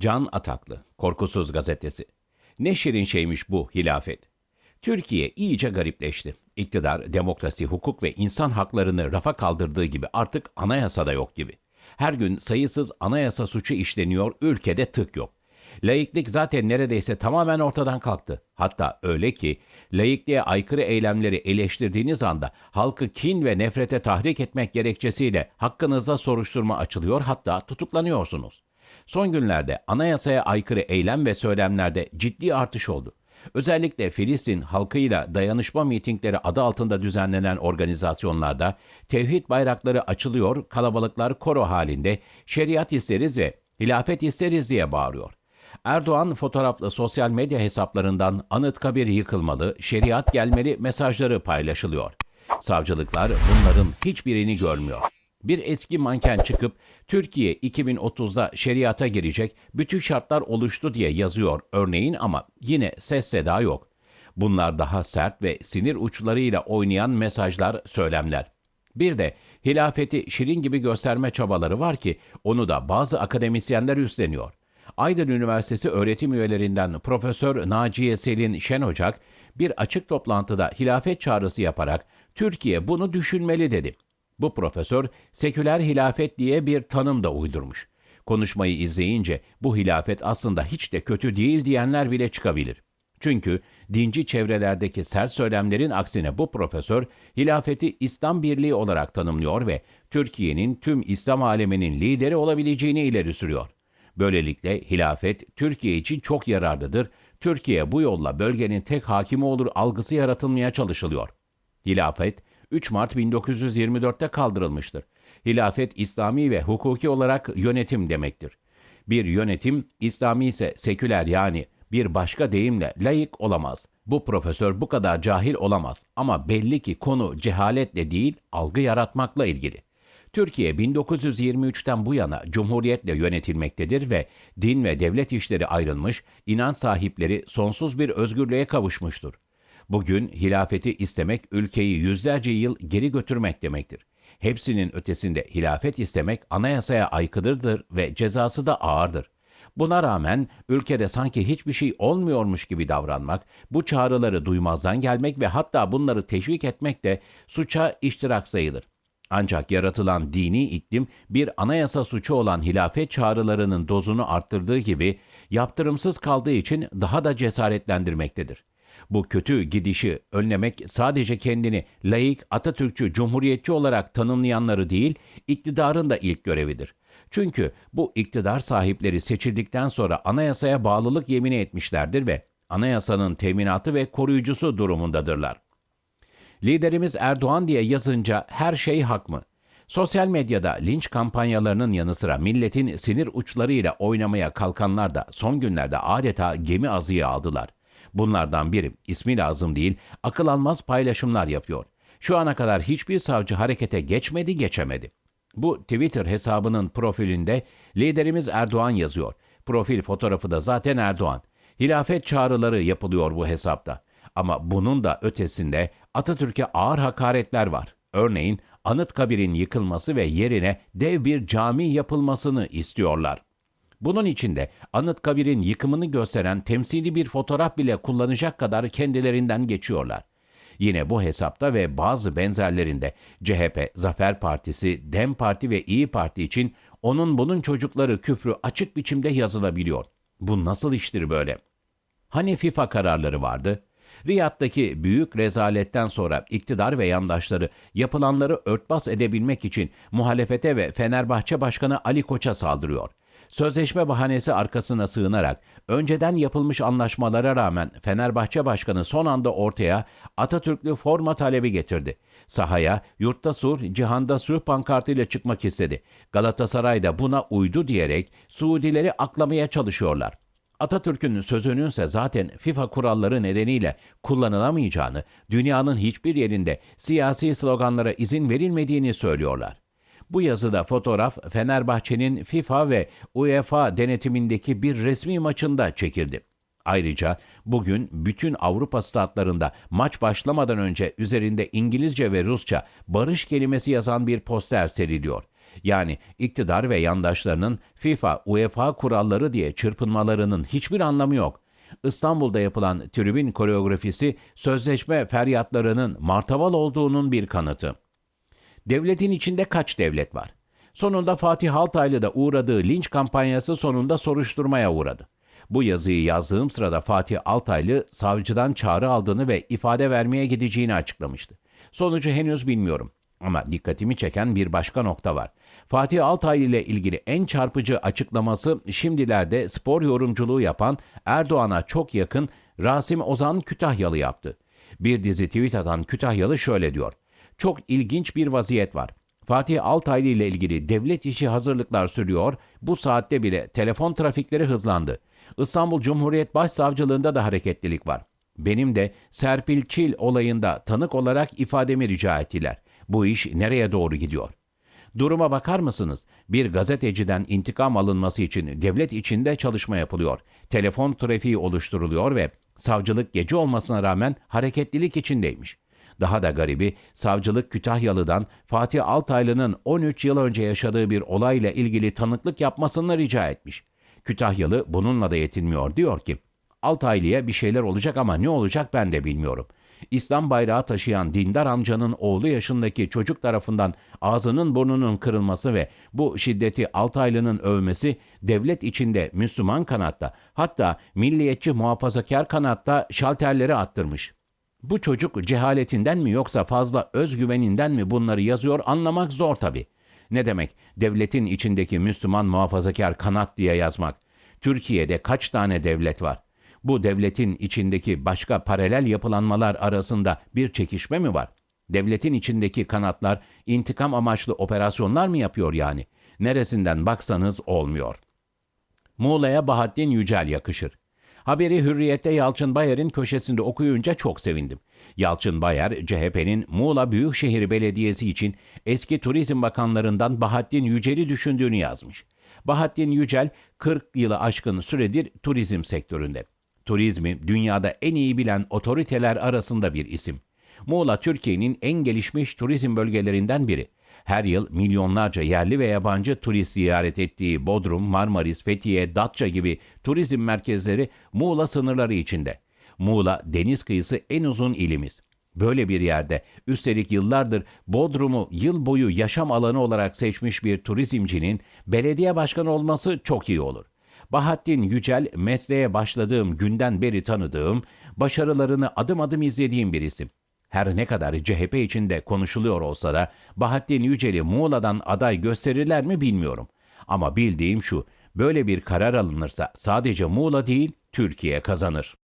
Can Ataklı, Korkusuz Gazetesi. Ne şirin şeymiş bu hilafet. Türkiye iyice garipleşti. İktidar, demokrasi, hukuk ve insan haklarını rafa kaldırdığı gibi artık anayasada yok gibi. Her gün sayısız anayasa suçu işleniyor, ülkede tık yok. Laiklik zaten neredeyse tamamen ortadan kalktı. Hatta öyle ki laikliğe aykırı eylemleri eleştirdiğiniz anda halkı kin ve nefrete tahrik etmek gerekçesiyle hakkınızda soruşturma açılıyor hatta tutuklanıyorsunuz. Son günlerde anayasaya aykırı eylem ve söylemlerde ciddi artış oldu. Özellikle Filistin halkıyla dayanışma mitingleri adı altında düzenlenen organizasyonlarda tevhid bayrakları açılıyor, kalabalıklar koro halinde şeriat isteriz ve hilafet isteriz diye bağırıyor. Erdoğan fotoğraflı sosyal medya hesaplarından Anıtkabir yıkılmalı, şeriat gelmeli mesajları paylaşılıyor. Savcılıklar bunların hiçbirini görmüyor. Bir eski manken çıkıp Türkiye 2030'da şeriata girecek, bütün şartlar oluştu diye yazıyor örneğin ama yine ses seda yok. Bunlar daha sert ve sinir uçlarıyla oynayan mesajlar, söylemler. Bir de hilafeti şirin gibi gösterme çabaları var ki onu da bazı akademisyenler üstleniyor. Aydın Üniversitesi öğretim üyelerinden Profesör Naciye Selin Şenocak bir açık toplantıda hilafet çağrısı yaparak Türkiye bunu düşünmeli dedi. Bu profesör seküler hilafet diye bir tanım da uydurmuş. Konuşmayı izleyince bu hilafet aslında hiç de kötü değil diyenler bile çıkabilir. Çünkü dinci çevrelerdeki sert söylemlerin aksine bu profesör hilafeti İslam Birliği olarak tanımlıyor ve Türkiye'nin tüm İslam aleminin lideri olabileceğini ileri sürüyor. Böylelikle hilafet Türkiye için çok yararlıdır. Türkiye bu yolla bölgenin tek hakimi olur algısı yaratılmaya çalışılıyor. Hilafet 3 Mart 1924'te kaldırılmıştır. Hilafet İslami ve hukuki olarak yönetim demektir. Bir yönetim İslami ise seküler yani bir başka deyimle layık olamaz. Bu profesör bu kadar cahil olamaz ama belli ki konu cehaletle değil algı yaratmakla ilgili. Türkiye 1923'ten bu yana cumhuriyetle yönetilmektedir ve din ve devlet işleri ayrılmış, inanç sahipleri sonsuz bir özgürlüğe kavuşmuştur. Bugün hilafeti istemek ülkeyi yüzlerce yıl geri götürmek demektir. Hepsinin ötesinde hilafet istemek anayasaya aykırıdır ve cezası da ağırdır. Buna rağmen ülkede sanki hiçbir şey olmuyormuş gibi davranmak, bu çağrıları duymazdan gelmek ve hatta bunları teşvik etmek de suça iştirak sayılır. Ancak yaratılan dini iklim bir anayasa suçu olan hilafet çağrılarının dozunu arttırdığı gibi yaptırımsız kaldığı için daha da cesaretlendirmektedir. Bu kötü gidişi önlemek sadece kendini laik, Atatürkçü, cumhuriyetçi olarak tanımlayanları değil, iktidarın da ilk görevidir. Çünkü bu iktidar sahipleri seçildikten sonra anayasaya bağlılık yemini etmişlerdir ve anayasanın teminatı ve koruyucusu durumundadırlar. Liderimiz Erdoğan diye yazınca her şey hak mı? Sosyal medyada linç kampanyalarının yanı sıra milletin sinir uçlarıyla oynamaya kalkanlar da son günlerde adeta gemi azıya aldılar. Bunlardan biri ismi lazım değil akıl almaz paylaşımlar yapıyor. Şu ana kadar hiçbir savcı harekete geçmedi geçemedi. Bu Twitter hesabının profilinde liderimiz Erdoğan yazıyor. Profil fotoğrafı da zaten Erdoğan. Hilafet çağrıları yapılıyor bu hesapta. Ama bunun da ötesinde Atatürk'e ağır hakaretler var. Örneğin Anıtkabir'in yıkılması ve yerine dev bir cami yapılmasını istiyorlar. Bunun içinde Anıtkabir'in yıkımını gösteren temsili bir fotoğraf bile kullanacak kadar kendilerinden geçiyorlar. Yine bu hesapta ve bazı benzerlerinde CHP, Zafer Partisi, DEM Parti ve İyi Parti için onun bunun çocukları küfrü açık biçimde yazılabiliyor. Bu nasıl iştir böyle? Hani FIFA kararları vardı? Riyad'daki büyük rezaletten sonra iktidar ve yandaşları yapılanları örtbas edebilmek için muhalefete ve Fenerbahçe Başkanı Ali Koç'a saldırıyor. Sözleşme bahanesi arkasına sığınarak önceden yapılmış anlaşmalara rağmen Fenerbahçe Başkanı son anda ortaya Atatürklü forma talebi getirdi. Sahaya yurtta sur, cihanda sur pankartıyla çıkmak istedi. Galatasaray da buna uydu diyerek Suudileri aklamaya çalışıyorlar. Atatürk'ün sözününse zaten FIFA kuralları nedeniyle kullanılamayacağını, dünyanın hiçbir yerinde siyasi sloganlara izin verilmediğini söylüyorlar. Bu yazıda fotoğraf Fenerbahçe'nin FIFA ve UEFA denetimindeki bir resmi maçında çekildi. Ayrıca bugün bütün Avrupa statlarında maç başlamadan önce üzerinde İngilizce ve Rusça barış kelimesi yazan bir poster seriliyor. Yani iktidar ve yandaşlarının FIFA, UEFA kuralları diye çırpınmalarının hiçbir anlamı yok. İstanbul'da yapılan tribün koreografisi sözleşme feryatlarının martaval olduğunun bir kanıtı. Devletin içinde kaç devlet var? Sonunda Fatih Altaylı'da uğradığı linç kampanyası sonunda soruşturmaya uğradı. Bu yazıyı yazdığım sırada Fatih Altaylı savcıdan çağrı aldığını ve ifade vermeye gideceğini açıklamıştı. Sonucu henüz bilmiyorum. Ama dikkatimi çeken bir başka nokta var. Fatih Altaylı ile ilgili en çarpıcı açıklaması şimdilerde spor yorumculuğu yapan Erdoğan'a çok yakın Rasim Ozan Kütahyalı yaptı. Bir dizi tweet atan Kütahyalı şöyle diyor. Çok ilginç bir vaziyet var. Fatih Altaylı ile ilgili devlet işi hazırlıklar sürüyor. Bu saatte bile telefon trafikleri hızlandı. İstanbul Cumhuriyet Başsavcılığında da hareketlilik var. Benim de Serpil Çil olayında tanık olarak ifademi rica ettiler. Bu iş nereye doğru gidiyor? Duruma bakar mısınız? Bir gazeteciden intikam alınması için devlet içinde çalışma yapılıyor. Telefon trafiği oluşturuluyor ve savcılık gece olmasına rağmen hareketlilik içindeymiş. Daha da garibi savcılık Kütahyalı'dan Fatih Altaylı'nın 13 yıl önce yaşadığı bir olayla ilgili tanıklık yapmasını rica etmiş. Kütahyalı bununla da yetinmiyor. Diyor ki Altaylı'ya bir şeyler olacak ama ne olacak ben de bilmiyorum. İslam bayrağı taşıyan dindar amcanın oğlu yaşındaki çocuk tarafından ağzının burnunun kırılması ve bu şiddeti Altaylı'nın övmesi devlet içinde Müslüman kanatta hatta milliyetçi muhafazakar kanatta şalterleri attırmış. Bu çocuk cehaletinden mi yoksa fazla özgüveninden mi bunları yazıyor anlamak zor tabi. Ne demek devletin içindeki Müslüman muhafazakar kanat diye yazmak? Türkiye'de kaç tane devlet var? Bu devletin içindeki başka paralel yapılanmalar arasında bir çekişme mi var? Devletin içindeki kanatlar intikam amaçlı operasyonlar mı yapıyor yani? Neresinden baksanız olmuyor. Muğla'ya Bahattin Yücel yakışır. Haberi Hürriyet'te Yalçın Bayar'ın köşesinde okuyunca çok sevindim. Yalçın Bayar, CHP'nin Muğla Büyükşehir Belediyesi için eski turizm bakanlarından Bahattin Yücel'i düşündüğünü yazmış. Bahattin Yücel 40 yılı aşkın süredir turizm sektöründe. Turizmi dünyada en iyi bilen otoriteler arasında bir isim. Muğla Türkiye'nin en gelişmiş turizm bölgelerinden biri. Her yıl milyonlarca yerli ve yabancı turist ziyaret ettiği Bodrum, Marmaris, Fethiye, Datça gibi turizm merkezleri Muğla sınırları içinde. Muğla deniz kıyısı en uzun ilimiz. Böyle bir yerde üstelik yıllardır Bodrum'u yıl boyu yaşam alanı olarak seçmiş bir turizmcinin belediye başkanı olması çok iyi olur. Bahattin Yücel mesleğe başladığım günden beri tanıdığım, başarılarını adım adım izlediğim bir isim. Her ne kadar CHP içinde konuşuluyor olsa da Bahattin Yücel'i Muğla'dan aday gösterirler mi bilmiyorum. Ama bildiğim şu, böyle bir karar alınırsa sadece Muğla değil, Türkiye kazanır.